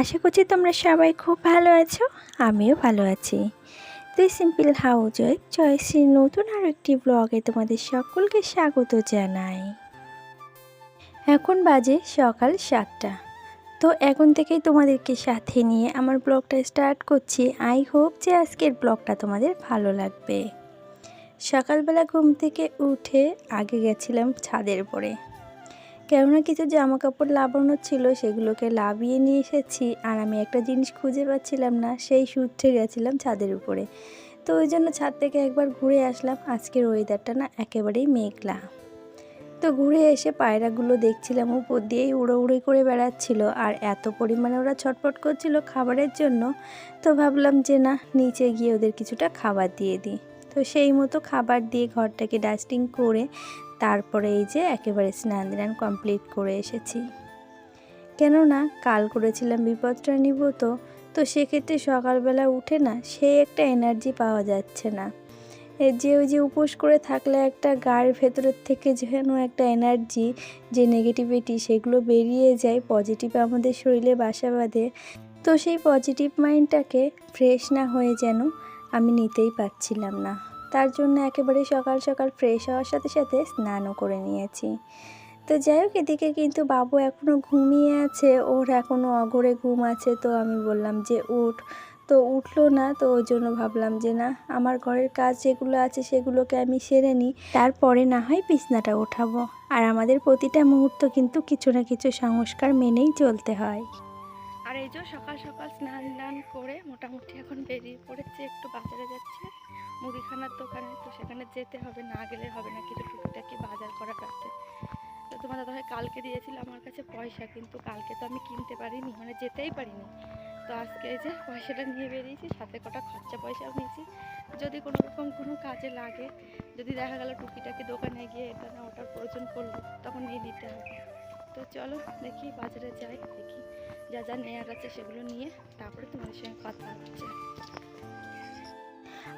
আশা করছি তোমরা সবাই খুব ভালো আছো, আমিও ভালো আছি। তুই সিম্পল হাউস ওয়াইফ চয়েসির নতুন আর একটি ব্লগে তোমাদের সকলকে স্বাগত জানাই। এখন বাজে সকাল সাতটা। তো এখন থেকেই তোমাদেরকে সাথে নিয়ে আমার ব্লগটা স্টার্ট করছি। আই হোপ যে আজকের ব্লগটা তোমাদের ভালো লাগবে। সকালবেলা ঘুম থেকে উঠে আগে গেছিলাম ছাদের উপরে কেননা কিছু জামা কাপড় লাগানো ছিল, সেগুলোকে লাভিয়ে নিয়ে এসেছি আর আমি একটা জিনিস খুঁজে পাচ্ছিলাম না, সেই সূত্রে গেছিলাম ছাদের উপরে। তো ওই জন্য ছাদ থেকে একবার ঘুরে আসলাম, আজকের ওয়েদারটা না একেবারেই মেঘলা। তো ঘুরে এসে পায়রাগুলো দেখছিলাম, উপর দিয়েই উড়ো উড়ো করে বেড়াচ্ছিল আর এত পরিমাণে ওরা ছটফট করছিল খাবারের জন্য, তো ভাবলাম যে না, নিচে গিয়ে ওদের কিছুটা খাবার দিয়ে দিই। তো সেই মতো খাবার দিয়ে ঘরটাকে ডাস্টিং করে তারপরে এই যে একেবারে স্নান দান কমপ্লিট করে এসেছি। কেননা কাল করেছিলাম বিপদটা নিব তো তো সেক্ষেত্রে সকালবেলা উঠে না সেই একটা এনার্জি পাওয়া যাচ্ছে না। যে ওই যে উপোস করে থাকলে একটা গায়ের ভেতরের থেকে যেন একটা এনার্জি যে নেগেটিভিটি সেগুলো বেরিয়ে যায় পজিটিভ আমাদের শরীরে বাসা বাঁধে, তো সেই পজিটিভ মাইন্ডটাকে ফ্রেশ না হয়ে যেন আমি নিতেই পারছিলাম না। তার জন্য একেবারে সকাল সকাল ফ্রেশ হওয়ার সাথে সাথে স্নানও করে নিয়েছি। তো যাই হোক, এদিকে কিন্তু বাবু এখনও ঘুমিয়ে আছে, ওর এখনও অগরে ঘুম আছে, তো আমি বললাম যে উঠ। তো উঠল না, তো ওই জন্য ভাবলাম যে না, আমার ঘরের কাজ যেগুলো আছে সেগুলোকে আমি সেরে নিই। তারপরে না হয় বিছনাটা ওঠাবো। আর আমাদের প্রতিটা মুহূর্ত কিন্তু কিছু না কিছু সংস্কার মেনেই চলতে হয়। এই যে সকাল সকাল স্নান টান করে মোটামুটি এখন বেরিয়ে পড়েছে, একটু বাজারে যাচ্ছে। মুদিখানার দোকানে, তো সেখানে যেতে হবে, না গেলে হবে না কিছু টুকিটাকি বাজার করার আছে তো তোমার দাদা কালকে দিয়েছিল আমার কাছে পয়সা, কিন্তু কালকে তো আমি কিনতে পারিনি মানে যেতেই পারিনি। তো আজকে এই যে পয়সাটা নিয়ে বেরিয়েছি, সাথে কটা খরচা পয়সাও নিয়েছি। যদি কোনো রকম কোনো কাজে লাগে, যদি দেখা গেল টুকিটাকি দোকানে গিয়ে এটা না ওটার প্রয়োজন পড়ল তখন নিয়ে নিতে হবে। তো চলো দেখি বাজারে যাই, দেখি। যা যা নেয়ার আছে সেগুলো নিয়ে তারপরে তোমাদের সঙ্গে কথা হচ্ছে।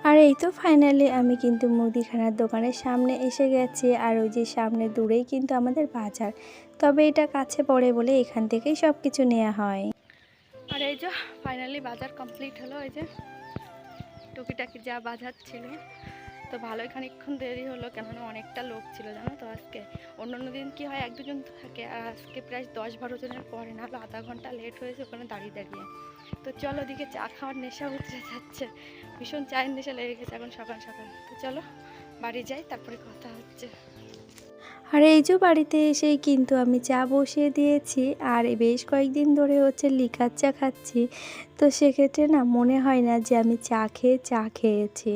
আর এই তো ফাইনালি আমি কিন্তু মুদিখানার দোকানের সামনে এসে গেছি আর ওই যে সামনে দূরেই কিন্তু আমাদের বাজার। তবে এটা কাছে পড়ে বলে এখান থেকেই সব কিছু নেওয়া হয়। আর এই যে ফাইনালি বাজার কমপ্লিট হলো এই যে টুকিটাকি যা বাজার ছিল। তো ভালোই খানিকক্ষণ দেরি হলো, কেননা অনেকটা লোক ছিল, জানো তো আজকে। অন্য অন্য দিন কী হয় এক দুজন থাকে, আর আজকে প্রায় দশ বারো জনের পরে না আধা ঘণ্টা লেট হয়েছে ওখানে দাঁড়িয়ে দাঁড়িয়ে। তো চলো, ওদিকে চা খাওয়ার নেশা উতরে যাচ্ছে। ভীষণ চায়ের নেশা লেগে গেছে এখন সকাল সকাল। তো চলো, বাড়ি যাই, তারপরে কথা হচ্ছে। আর এই যে বাড়িতে এসেই কিন্তু আমি চা বসিয়ে দিয়েছি আর বেশ কয়েকদিন ধরে হচ্ছে লিকার চা খাচ্ছি। তো সেক্ষেত্রে না মনে হয় না যে আমি চা খেয়ে, চা খেয়েছি।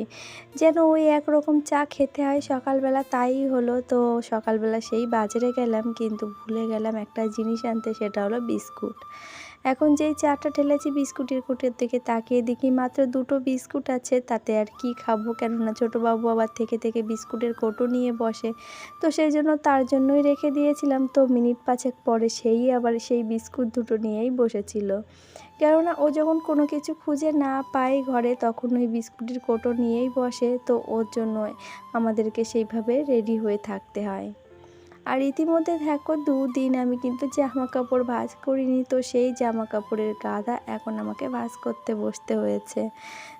যেন ওই একরকম চা খেতে হয় সকালবেলা তাই হলো। তো সকালবেলা সেই বাজারে গেলাম কিন্তু ভুলে গেলাম একটা জিনিস আনতে, সেটা হলো বিস্কুট। এখন যেই চাটা ঢেলেছি বিস্কুটের কুটের দিকে তাকিয়ে দেখি মাত্র দুটো বিস্কুট আছে, তাতে আর কি খাব? কেননা ছোটো বাবু আবার থেকে থেকে বিস্কুটের কোটো নিয়ে বসে। তো সেই জন্য তার জন্যই রেখে দিয়েছিলাম। তো মিনিট পাঁচেক পরে সেই আবার সেই বিস্কুট দুটো নিয়েই বসেছিল। কেননা ও যখন কোনো কিছু খুঁজে না পায় ঘরে, তখন ওই বিস্কুটের কোটো নিয়েই বসে। তো ওর জন্য আমাদেরকে সেইভাবে রেডি হয়ে থাকতে হয়। আর ইতিমধ্যে দেখো দুদিন আমি কিন্তু জামা কাপড় ভাজ করিনি, তো সেই জামা কাপড়ের গাদা এখন আমাকে ভাজ করতে বসতে হয়েছে।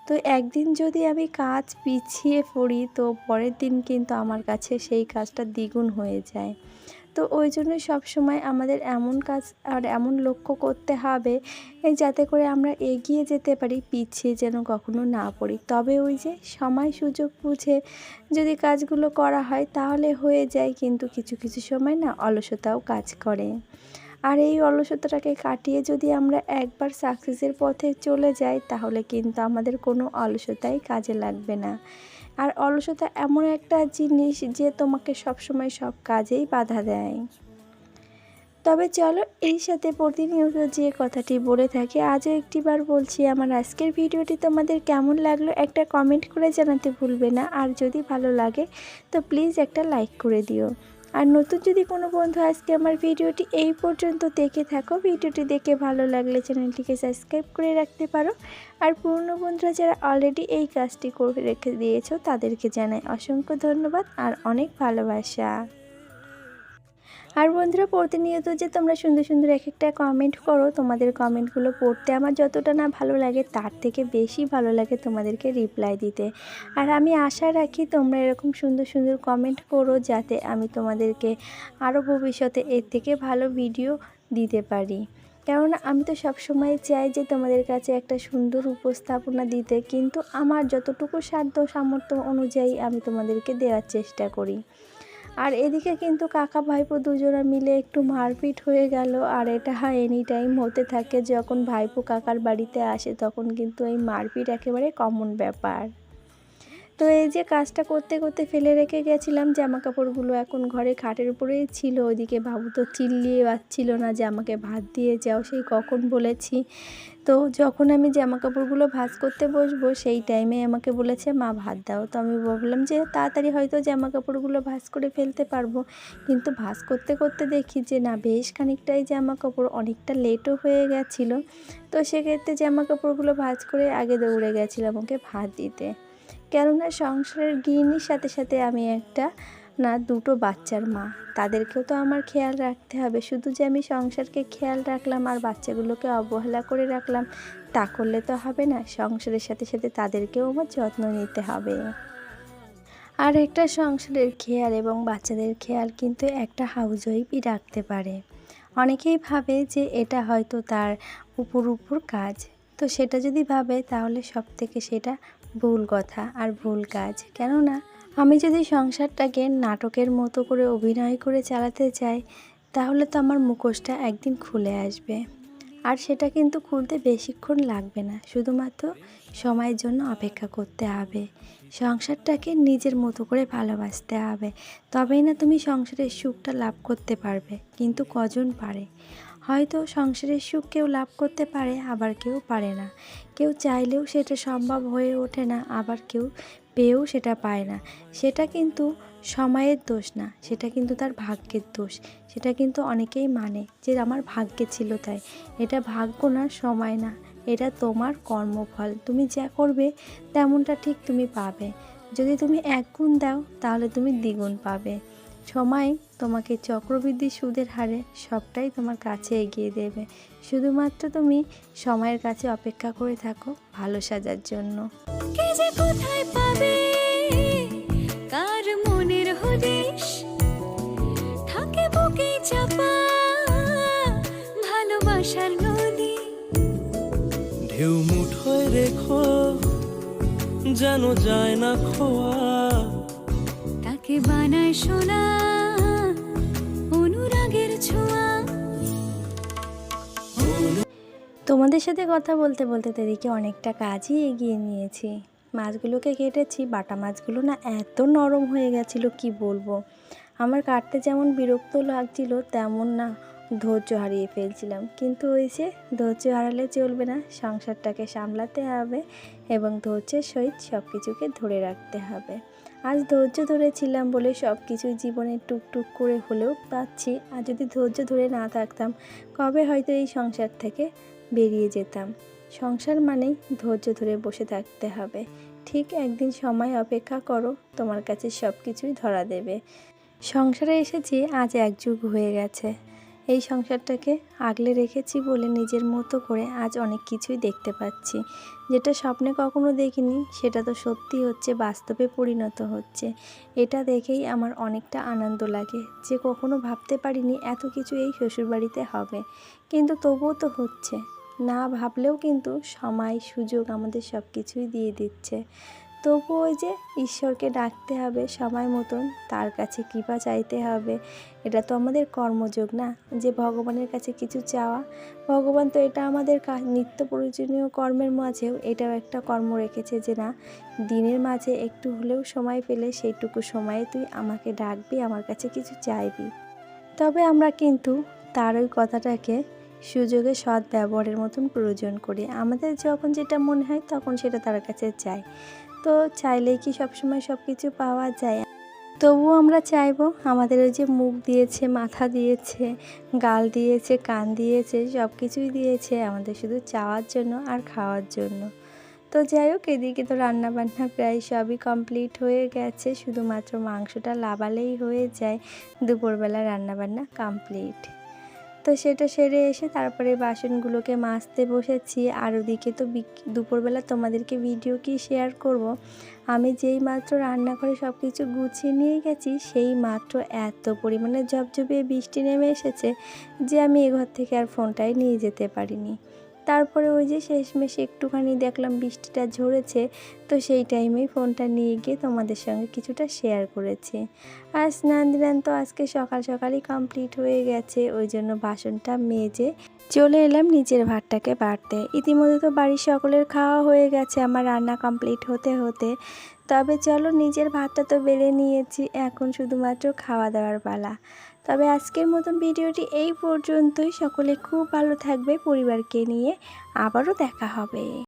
তো একদিন যদি আমি কাজ পিছিয়ে পড়ি, তো পরের দিন কিন্তু আমার কাছে সেই কাজটা দ্বিগুণ হয়ে যায়। তো ওই জন্য সবসময় আমাদের এমন কাজ আর এমন লক্ষ্য করতে হবে যাতে করে আমরা এগিয়ে যেতে পারি, পিছিয়ে যেন কখনো না পড়ি। তবে ওই যে সময় সুযোগ বুঝে যদি কাজগুলো করা হয় তাহলে হয়ে যায়, কিন্তু কিছু কিছু সময় না অলসতাও কাজ করে। আর এই অলসতাটাকে কাটিয়ে যদি আমরা একবার সাকসেসের পথে চলে যাই, তাহলে কিন্তু আমাদের কোনো অলসতাই কাজে লাগবে না। আর অলসতা এমন একটা জিনিস যে তোমাকে সবসময় সব কাজেই বাধা দেয়। তবে চলো এই সাথে প্রতিনিয়ত যে কথাটি বলে থাকে, আজও একটিবার বলছি, আমার আজকের ভিডিওটি তোমাদের কেমন লাগল একটা কমেন্ট করে জানাতে ভুলবে না। আর যদি ভালো লাগে, তো প্লিজ একটা লাইক করে দিও। আর নতুন যদি কোনো বন্ধু আজকে আমার ভিডিওটি এই পর্যন্ত দেখে থাকো, ভিডিওটি দেখে ভালো লাগলে চ্যানেলটিকে সাবস্ক্রাইব করে রাখতে পারো। আর পুরনো বন্ধুরা যারা অলরেডি এই কাজটি করে রেখে দিয়েছ, তাদেরকে জানাই অসংখ্য ধন্যবাদ আর অনেক ভালোবাসা। আর বন্ধুরা, প্রতিনিয়ত যে তোমরা সুন্দর সুন্দর এক একটা কমেন্ট করো, তোমাদের কমেন্টগুলো পড়তে আমার যতটা না ভালো লাগে, তার থেকে বেশি ভালো লাগে তোমাদেরকে রিপ্লাই দিতে। আর আমি আশা রাখি তোমরা এরকম সুন্দর সুন্দর কমেন্ট করো, যাতে আমি তোমাদেরকে আরও ভবিষ্যতে এর থেকে ভালো ভিডিও দিতে পারি। কেননা, আমি তো সবসময় চাই যে তোমাদের কাছে একটা সুন্দর উপস্থাপনা দিতে, কিন্তু আমার যতটুকু সাধ্য সামর্থ্য অনুযায়ী আমি তোমাদেরকে দেওয়ার চেষ্টা করি। আর এদিকে কিন্তু কাকা ভাইপো দুজনা মিলে একটু মারপিট হয়ে গেল। আর এটা এনি টাইম হতে থাকে, যখন ভাইপো কাকার বাড়িতে আসে তখন কিন্তু এই মারপিট একেবারে কমন ব্যাপার। তো এই যে কাজটা করতে করতে ফেলে রেখে গেছিলাম জামা কাপড়গুলো এখন ঘরে খাটের উপরেই ছিল, ওইদিকে বাবু তো চিল্লিয়ে পাচ্ছিল না যে আমাকে ভাত দিয়ে যাও, সেই কখন বলেছি। তো যখন আমি জামা কাপড়গুলো ভাঁজ করতে বসবো, সেই টাইমে আমাকে বলেছে, মা, ভাত দাও। তো আমি ভাবলাম যে তাড়াতাড়ি হয়তো জামা কাপড়গুলো ভাঁজ করে ফেলতে পারব। কিন্তু ভাঁজ করতে করতে দেখি যে, না, বেশ খানিকটাই জামা কাপড় অনেকটা লেটও হয়ে গেছিল। তো সেক্ষেত্রে জামা কাপড়গুলো ভাঁজ করে আগে দৌড়ে গেছিলাম ওকে ভাত দিতে। কেননা সংসারের গৃহিণীর সাথে সাথে আমি একটা না, দুটো বাচ্চার মা। তাদেরকেও তো আমার খেয়াল রাখতে হবে। শুধু যে আমি সংসারকে খেয়াল রাখলাম আর বাচ্চাগুলোকে অবহেলা করে রাখলাম, তা করলে তো হবে না। সংসারের সাথে সাথে তাদেরকেও আমার যত্ন নিতে হবে। আর একটা সংসারের খেয়াল এবং বাচ্চাদের খেয়াল কিন্তু একটা হাউস ওয়াইফই রাখতে পারে। অনেকেই ভাবে যে এটা হয়তো তার উপর উপর কাজ। তো সেটা যদি ভাবে, তাহলে সব থেকে সেটা ভুল কথা আর ভুল কাজ। কেননা আমি যদি সংসারটাকে নাটকের মতো করে অভিনয় করে চালাতে চাই, তাহলে তো আমার মুখোশটা একদিন খুলে আসবে। আর সেটা কিন্তু খুলতে বেশিক্ষণ লাগবে না, শুধুমাত্র সময়ের জন্য অপেক্ষা করতে হবে। সংসারটাকে নিজের মতো করে ভালোবাসতে হবে। তবেই না তুমি সংসারের সুখটা লাভ করতে পারবে, কিন্তু কজন পারে? হয়তো সংসারের সুখ কেউ লাভ করতে পারে, আবার কেউ পারে না। কেউ চাইলেও সেটা সম্ভব হয়ে ওঠে না, আবার কেউ পেয়েও সেটা পায় না। সেটা কিন্তু সময়ের দোষ না, সেটা কিন্তু তার ভাগ্যের দোষ। সেটা কিন্তু অনেকেই মানে যে আমার ভাগ্যে ছিল তাই। এটা ভাগ্য না, সময় না, এটা তোমার কর্মফল। তুমি যা করবে তেমনটা ঠিক তুমি পাবে। যদি তুমি এক গুণ দাও, তাহলে তুমি দ্বিগুণ পাবে। সময় তোমাকে চক্রবৃদ্ধি সুদের হারে সবটাই তোমার কাছে এগিয়ে দেবে। শুধুমাত্র তুমি সময়ের কাছে অপেক্ষা করে থাকো ভালো সাজার জন্য। কে যে কোথায় পাবে? কার মনের হদিশ? থাকে বুকে চাপা ভালোবাসার নদী। ঢেউ মুঠোয় রেখো যেন যায় না খোয়া। তাকে বানায় সোনা তোমাদের সাথে কথা বলতে বলতে তাদেরকে অনেকটা কাজই এগিয়ে নিয়েছি। মাছগুলোকে কেটেছি, বাটা মাছগুলো না এত নরম হয়ে গেছিল, কি বলব? আমার কাটতে যেমন বিরক্ত লাগছিল, তেমন না ধৈর্য হারিয়ে ফেলছিলাম। কিন্তু ওই যে ধৈর্য হারালে চলবে না, সংসারটাকে সামলাতে হবে এবং ধৈর্যের সহিত সব কিছুকে ধরে রাখতে হবে। আজ ধৈর্য ধরেছিলাম বলে সব কিছু জীবনে টুকটুক করে হলেও পাচ্ছি। আর যদি ধৈর্য ধরে না থাকতাম, কবে হয়তো এই সংসার থেকে বেরিয়ে যেতাম। সংসার মানেই ধৈর্য ধরে বসে থাকতে হবে। ঠিক একদিন সময় অপেক্ষা করো, তোমার কাছে সব কিছুই ধরা দেবে। সংসারে এসেছি, আজ এক যুগ হয়ে গেছে। এই সংসারটাকে আগলে রেখেছি বলে নিজের মতো করে আজ অনেক কিছুই দেখতে পাচ্ছি। যেটা স্বপ্নে কখনো দেখিনি, সেটা তো সত্যি হচ্ছে, বাস্তবে পরিণত হচ্ছে। এটা দেখেই আমার অনেকটা আনন্দ লাগে যে কখনো ভাবতে পারিনি এত কিছু এই শ্বশুরবাড়িতে হবে। কিন্তু তবুও তো হচ্ছে। না ভাবলেও কিন্তু সময়, সুযোগ আমাদের সব কিছুই দিয়ে দিচ্ছে। তবু ওই যে ঈশ্বরকে ডাকতে হবে, সময় মতন তার কাছে কৃপা চাইতে হবে। এটা তো আমাদের কর্মযোগ না? যে ভগবানের কাছে কিছু চাওয়া, ভগবান তো এটা আমাদের নিত্য প্রয়োজনীয় কর্মের মাঝেও এটাও একটা কর্ম রেখেছে যে না, দিনের মাঝে একটু হলেও সময় পেলে সেইটুকু সময়ে তুই আমাকে ডাকবি, আমার কাছে কিছু চাইবি। তবে আমরা কিন্তু তার ওই কথাটাকে সুযোগে সৎ ব্যবহারের মতন প্রয়োজন করি। আমাদের যখন যেটা মনে হয় তখন সেটা তার কাছে চাই। তো চাইলেই কি সবসময় সব কিছু পাওয়া যায়? তবুও আমরা চাইব আমাদের ওই যে মুখ দিয়েছে, মাথা দিয়েছে, গাল দিয়েছে, কান দিয়েছে সব কিছুই দিয়েছে আমাদের শুধু চাওয়ার জন্য আর খাওয়ার জন্য। তো যাই হোক, এদিকে তো রান্নাবান্না প্রায় সবই কমপ্লিট হয়ে গেছে। শুধুমাত্র মাংসটা লাবালেই হয়ে যায়। দুপুরবেলা রান্নাবান্না কমপ্লিট। তো সেটা সেরে এসে তারপরে বাসনগুলোকে মাজতে বসেছি। আর ওদিকে তো দুপুরবেলা তোমাদেরকে ভিডিও কি শেয়ার করব? আমি যেই মাত্র রান্না করে সব কিছু গুছিয়ে নিয়ে গেছি, সেই মাত্র এত পরিমাণে ঝপঝপিয়ে বৃষ্টি নেমে এসেছে যে আমি এ ঘর থেকে আর ফোনটাই নিয়ে যেতে পারিনি। তারপরে ওই যে শেষমেশ একটুখানি দেখলাম বৃষ্টিটা ঝরেছে, তো সেই টাইমেই ফোনটা নিয়ে গিয়ে তোমাদের সঙ্গে কিছুটা শেয়ার করেছি। আর স্নান দিলাম তো আজকে সকাল সকালই কমপ্লিট হয়ে গেছে, ওই জন্য বাসনটা মেজে চলে এলাম নিজের ভাতটাকে বাড়তে। ইতিমধ্যে তো বাড়ির সকলের খাওয়া হয়ে গেছে, আমার রান্না কমপ্লিট হতে হতে। তবে চলো নিজের ভাতটা তো বেড়ে নিয়েছি, এখন শুধুমাত্র খাওয়া দাওয়ার পালা। তবে আজকের মতন ভিডিওটি এই পর্যন্তই। সকলে খুব ভালো থাকবে পরিবারকে নিয়ে। আবারও দেখা হবে।